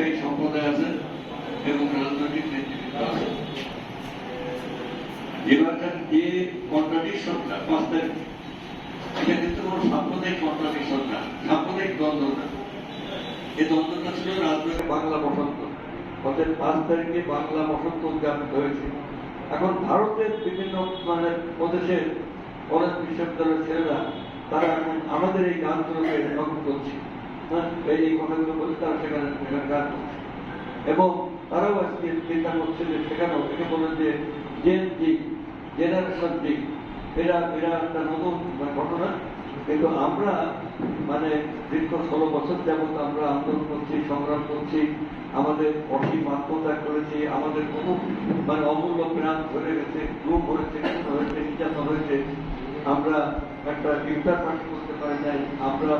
ব্যবসায়ী সম্প্রদায় আছে এবং রাজনৈতিক নেতৃত্ব আছে। এবারকার যে পাঁচ তারিখ এটা কিন্তু কোনো সাম্প্রদায়িক কন্ট্রাডিকশন না। সাম্প্রদায়িক দ্বন্দ্ব না। এই দ্বন্দ্বটা ছিল রাজনৈতিক বাংলা বসন্ত। অর্থাৎ পাঁচ তারিখে বাংলা বসন্ত উদযাপিত হয়েছে। এখন ভারতের বিভিন্ন মানে প্রদেশের কলেজ বিশ্ববিদ্যালয়ের ছেলেরা, তারা এখন আমাদের এই গানগুলোকে করছে। এবং তারাও আজকে চিন্তা করছে যে সেখানেও একে বলে যে জেন জি জেনারেশন জি এরা এরা একটা নতুন ঘটনা। কিন্তু আমরা মানে দীর্ঘ ষোলো বছর যাবত আমরা আন্দোলন করছি, সংগ্রাম করছি, আমাদের অসীম আত্মত্যাগ করেছি, আমাদের বহু মানে অমূল্য প্রাণ ধরে গেছে গ্রুপ হয়েছে নির্যাতন হয়েছে। আমরা একটা ইফতার পার্টি করতে পারি নাই, আমরা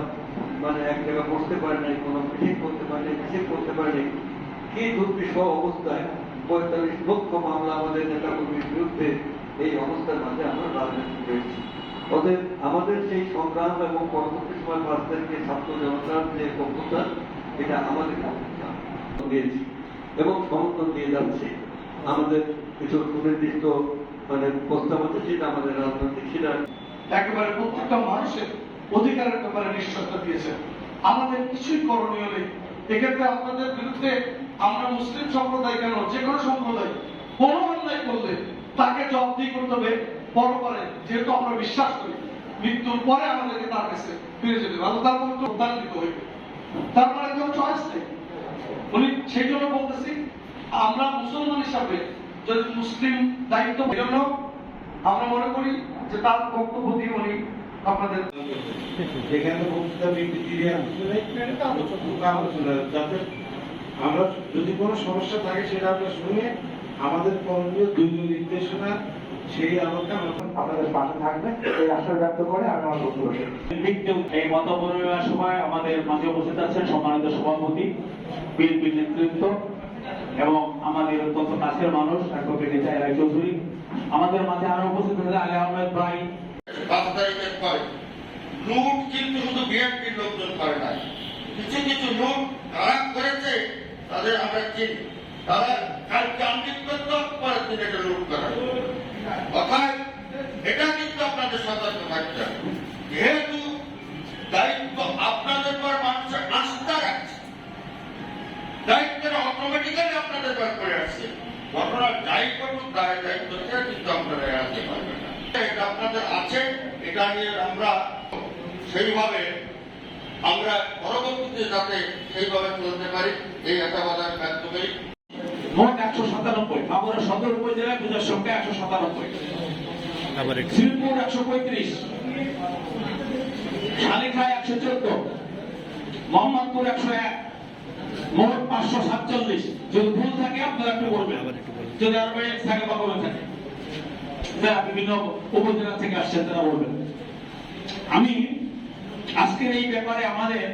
মানে এক জায়গায় বসতে পারি নাই, কোনো মিটিং করতে পারি মিছিল করতে পারি নাই। কি দুর্বিষহ অবস্থায় পঁয়তাল্লিশ লক্ষ মামলা আমাদের নেতা কর্মীর বিরুদ্ধে এই অবস্থার মাঝে আমরা রাজনীতি করেছি। অতএব আমাদের সেই সংগ্রাম এবং পরবর্তী সময় পাঁচ তারিখে ছাত্র জনতার যে অভ্যুত্থান এটা আমাদের দিয়েছি এবং সমর্থন দিয়ে যাচ্ছি। আমাদের কিছু সুনির্দিষ্ট মানে প্রস্তাব আছে, সেটা আমাদের রাজনৈতিক, সেটা একেবারে প্রত্যেকটা মানুষের অধিকারের ব্যাপারে নিশ্চয়তা দিয়েছেন। আমাদের কিছুই করণীয় নেই। এক্ষেত্রে আপনাদের বিরুদ্ধে আমরা মুসলিম সম্প্রদায় কেন, যে কোনো সম্প্রদায়, কোনো অন্যায় করলে তাকে জবাবদিহি করতে হবে। পরপরে যেহেতু আমরা বিশ্বাস করি, মৃত্যুর পরে আমাদেরকে তার কাছে ফিরে যেতে হবে। তার উদ্ধার দিতে হইবে তার মানে কোনো চয়েস নেই। উনি সেই জন্য বলতেছি, আমরা মুসলমান হিসাবে যদি মুসলিম দায়িত্ব জন্য আমরা মনে করি যে তার বক্তব্য দিয়ে উনি আপনাদের যেখানে বক্তৃতা বিবৃতি আলোচনা যাতে আমরা যদি কোনো সমস্যা থাকে সেটা আমরা শুনে আমাদের করণীয় দুই নির্দেশনা সেই আলোকে আপনাদের পাশে থাকবে এই আশা ব্যক্ত করে আমি আমার বক্তব্য শেষ করছি। ভিত্তিক এই বক্তব্য সময় আমাদের মাঝে উপস্থিত আছেন সম্মানিত সভাপতি বিএনপি নেতৃত্ব এবং আমাদের অত্যন্ত কাছের মানুষ অ্যাডভোকেট চৌধুরী। আমাদের মাঝে আরও উপস্থিত আছেন আলী আহমেদ ভাই। লুট কিন্তু শুধু বিএনপির লোকজন করে নাই। কিছু কিছু লুট তারা করেছে, তাদের আমরা চিনি। তারা কালকে এটা করা। এটা কিন্তু আপনাদের সতর্ক থাকতে যেহেতু দায়িত্ব আপনাদের পর আস্থা রাখছে। দায়িত্বটা অটোমেটিক্যালি আপনাদের পর করে আসছে। যাই করুন কিন্তু আপনারা না। এটা আপনাদের আছে, এটা নিয়ে আমরা সেইভাবে আমরা পরবর্তীতে যাতে সেইভাবে চলতে পারি এই আশাবাদ আমি ব্যক্ত করি। মোট একশো সাতানব্বই মাগুরা সদর উপজেলায় পূজার সংখ্যা একশো সাতানব্বই। শ্রীপুর একশো পঁয়ত্রিশ শালিখায় একশো চোদ্দ মোহাম্মদপুর একশো এক মোট পাঁচশো সাতচল্লিশ। যদি ভুল থাকে আপনারা একটু বলবেন। যদি আরও থাকে বা কমে থাকে। যারা বিভিন্ন উপজেলা থেকে আসছেন তারা বলবেন। আমি আজকের এই ব্যাপারে আমাদের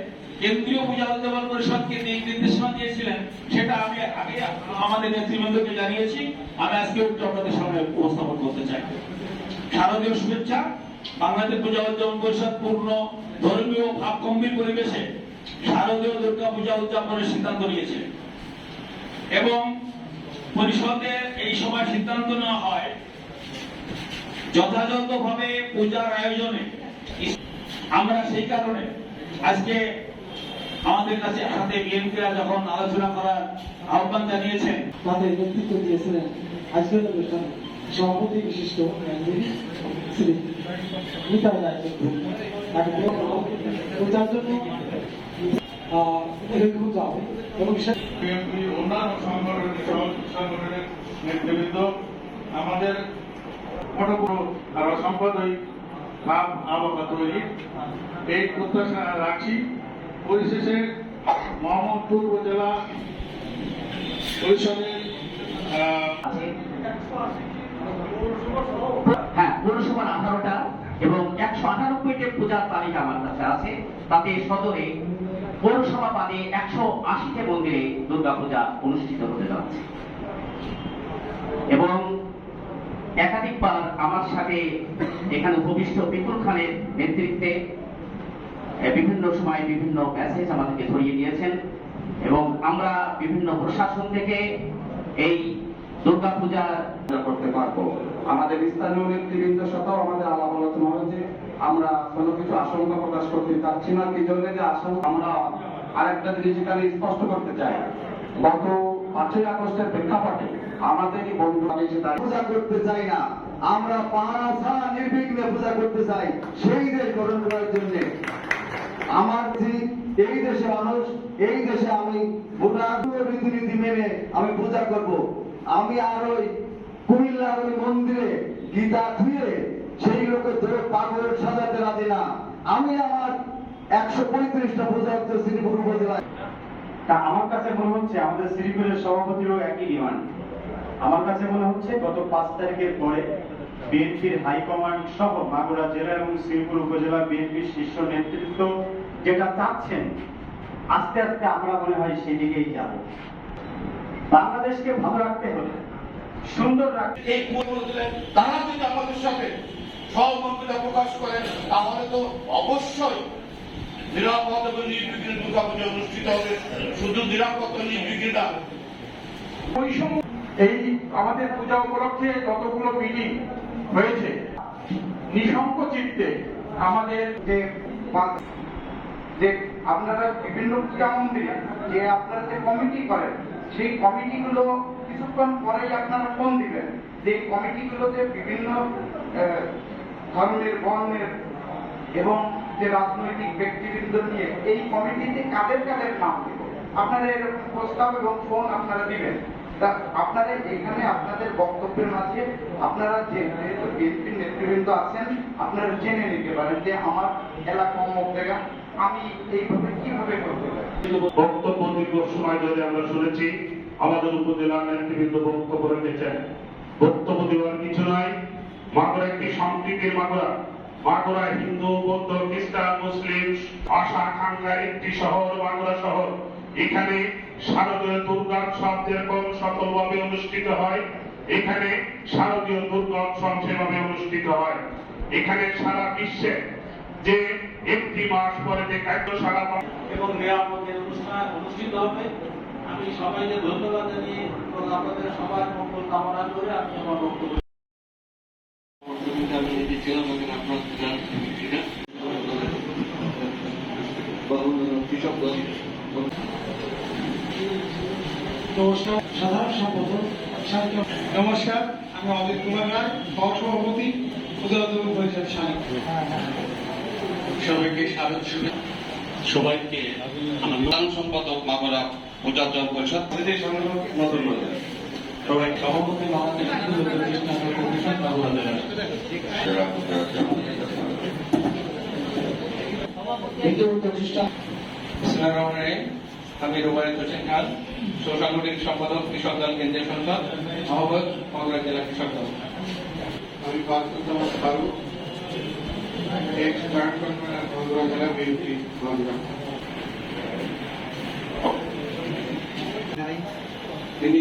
কেন্দ্রীয় পূজা উদ্যাপন পরিষদকে যে নির্দেশনা দিয়েছিলেন, সেটা আমি আগে আমাদের নেতৃবৃন্দকে জানিয়েছি। আমি আজকে আপনাদের সামনে উপস্থাপন করতে চাই। শারদীয় শুভেচ্ছা। বাংলাদেশ পূজা উদ্যাপন পরিষদ পূর্ণ ধর্মীয় ভাব পরিবেশে শারদীয় দুর্গা পূজা উদযাপনের সিদ্ধান্ত নিয়েছে। এবং পরিষদের এই সময় সিদ্ধান্ত নেওয়া হয়, যথাযথভাবে পূজার আয়োজনে আমরা সেই কারণে আজকে আমাদের কাছে সাথে বিএনপিরা যখন আলোচনা করার আহ্বান জানিয়েছেন তাদের নেতৃত্ব দিয়েছিলেন আজকের অনুষ্ঠানে সভাপতি বিশিষ্ট শ্রী নিতাই রায়। তাকে তো তার জন্য আহ, এবং অন্যান্য সংগঠনের সংগঠনের নেতৃবৃন্দ আমাদের সাম্প্রদায়িক ভাব আবহাওয়া তৈরি এই প্রত্যাশা রাখছি। পরিশেষে মোহাম্মদপুর উপজেলা পরিষদের হ্যাঁ পৌরসভার আঠারোটা এবং একশো আটানব্বইটি পূজার তালিকা আমার কাছে আছে। তাতে সদরে পৌরসভা বাদে একশো আশিটি মন্দিরে দুর্গা পূজা অনুষ্ঠিত হতে যাচ্ছে। এবং একাধিকবার আমার সাথে এখানে উপবিষ্ট বিপুল খানের নেতৃত্বে বিভিন্ন সময় বিভিন্ন প্যাসেজ আমাদেরকে ধরিয়ে দিয়েছেন এবং আমরা বিভিন্ন প্রশাসন থেকে এই দুর্গাপূজার চেষ্টা করতে পারব। আমাদের স্থানীয় নেতৃবৃন্দের সাথেও আমাদের আলাপ আলোচনা হয়েছে। আমরা কোনো কিছু আশঙ্কা প্রকাশ করতে চাচ্ছি না। কি জন্য যে আশঙ্কা? আমরা আরেকটা জিনিস এখানে স্পষ্ট করতে চাই। গত আগস্টের প্রেক্ষাপটে আমাদেরই বন্ধু সেটা পূজা করতে চাই না, আমরা ছাড়া নির্বিঘ্নে পূজা করতে চাই সেই দেশ গঠন করার জন্য। আমার এই দেশে মানুষ, এই দেশে আমি ভোটার রীতিনীতি মেনে আমি পূজা করব। আমি আর ওই কুমিল্লার ওই মন্দিরে গীতা ধুয়ে সেই লোকের ধরে পাগল সাজাতে রাজি না। আমি আমার একশো পঁয়ত্রিশটা পূজা হচ্ছে শ্রীপুর উপজেলায় তা আমার কাছে মনে হচ্ছে আমাদের শ্রীপুরের সভাপতিরও একই ডিমান্ড। আমার কাছে মনে হচ্ছে গত পাঁচ তারিখের পরে বিএনপির হাইকমান্ড সহ মাগুরা জেলা এবং শ্রীপুর উপজেলা বিএনপির শীর্ষ নেতৃত্ব যেটা চাচ্ছেন, আস্তে আস্তে আমরা মনে হয় সেদিকেই যাব। বাংলাদেশকে ভালো রাখতে হলে, সুন্দর রাখতে এই দিলেন। তারা যদি আমাদের সাথে সহমর্মিতা প্রকাশ করেন, তাহলে তো অবশ্যই নিরাপদ দুর্গাপূজা অনুষ্ঠিত হবে। শুধু নিরাপদ নির্বিঘ্নে ওই সময় এই আমাদের পূজা উপলক্ষে যতগুলো মিটিং হয়েছে নিঃসঙ্ক চিত্তে আমাদের যে যে আপনারা বিভিন্ন পূজা মন্দিরে যে আপনারা যে কমিটি করেন সেই কমিটিগুলো কিছুক্ষণ পরেই আপনারা ফোন দিবেন যে কমিটিগুলোতে বিভিন্ন আহ, ধর্মের বর্ণের এবং যে রাজনৈতিক ব্যক্তিবৃন্দ নিয়ে এই কমিটিতে কাদের কাদের নাম দিব? আপনারা এরকম প্রস্তাব এবং ফোন আপনারা দিবেন। তা আপনারা এখানে আপনাদের বক্তব্যের মাঝে আপনারা যে বিএনপির নেতৃবৃন্দ আছেন, আপনারা জেনে নিতে পারেন যে আমার এলাকা অমুক জায়গা আমি এইভাবে কীভাবে করতে বক্তব্য দীর্ঘ সময় ধরে আমরা শুনেছি, আমাদের উপজেলার নেতৃবৃন্দ বক্তব্য রেখেছেন। বক্তব্য দেওয়ার কিছু নাই মাগুরা একটি সম্প্রীতির মাগুরা? মাগুরা হিন্দু, বৌদ্ধ, খ্রিস্টান, মুসলিম আশা আকাঙ্ক্ষার একটি শহর মাগুরা শহর। এখানে শারদীয় দুর্গোৎসব যেরকম সফলভাবে অনুষ্ঠিত হয়, এখানে শারদীয় দুর্গোৎসব সেভাবে অনুষ্ঠিত হয়। এখানে সারা বিশ্বে যে একটি মাস পরে যে কার্যশালা এবং নিরাপদের অনুষ্ঠান অনুষ্ঠিত হবে, আমি সবাইকে ধন্যবাদ জানিয়ে আপনাদের সবার মঙ্গল কামনা করে আমি আমার বক্তব্য আমি যদি ছিলাম এখন আপনার জানেন কিনা বহু কৃষক দল নমস্কার সাধারণ সম্পাদক সাহিত্য নমস্কার আমি অজিত কুমার রায় সহসভাপতি উপজেলা তরুণ পরিষদ সাহিত্য সবাইকে স্বাগত সম্পাদক মামলা পূজাচল পরিষদ নতুন বাজার সবাই সভাপতি কমিশন বাংলা আমি রুবায়ত হোসেন খান সুসাংগঠনিক সম্পাদক, কৃষক দল কেন্দ্রীয় সংসদ আহ্বায়ক মাগুরা জেলা কৃষক দল। আমি বাস্তুতম ফারুক, এক্স জেলা বিএনপি তিনি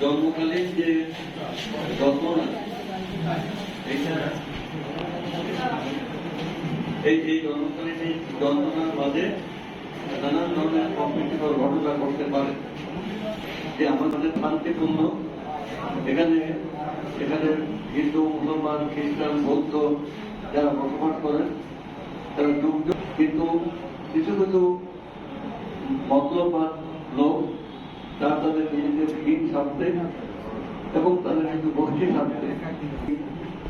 জন্মকালীন যে এইটা এই এই জন্মকালীন এই যন্ত্রণার মাঝে নানান ধরনের কম্পিটিকর ঘটনা করতে পারে। যে আমাদের শান্তিপূর্ণ এখানে এখানে হিন্দু, মুসলমান, খ্রিস্টান, বৌদ্ধ যারা বসবাস করেন, তারা যুগ কিন্তু কিছু কিছু মতলবাদ লোক তারা তাদের নিজেদের ঋণ সারতে এবং তাদের শুধু গোষ্ঠী সারতে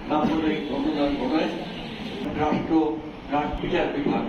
তারপরে অনুদান ঘটায় রাষ্ট্র রাষ্ট্র বিভাগ।